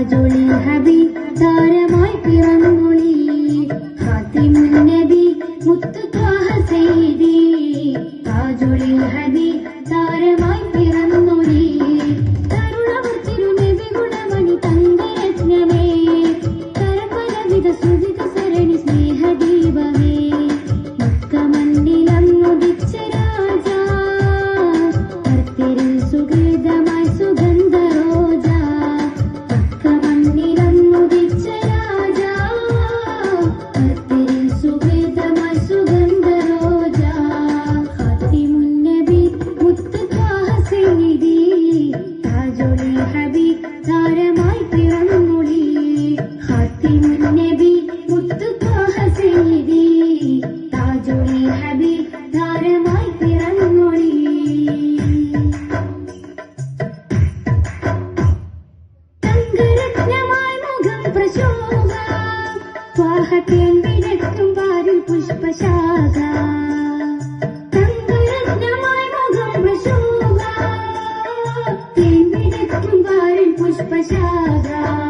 أجل ഹബി صار مايكي رمولي خاتم മുത്തു متقاها سيدي أجل الحبيب صار مايكي താരമായി പിറന്നൊളി നബി മുത്ത് ത്വാഹ സയ്യിദി ഹബീബ് താരമായി പിറന്നൊളി തങ്കരത്നമായി മുഖം പ്രശോഭ വാഹത്തേൻ വിടക്കും പാരും പുഷ്പശാഖ പ്രശോഭ തേൻ വിടക്കും പാരിൽ പുഷ്പശാഖ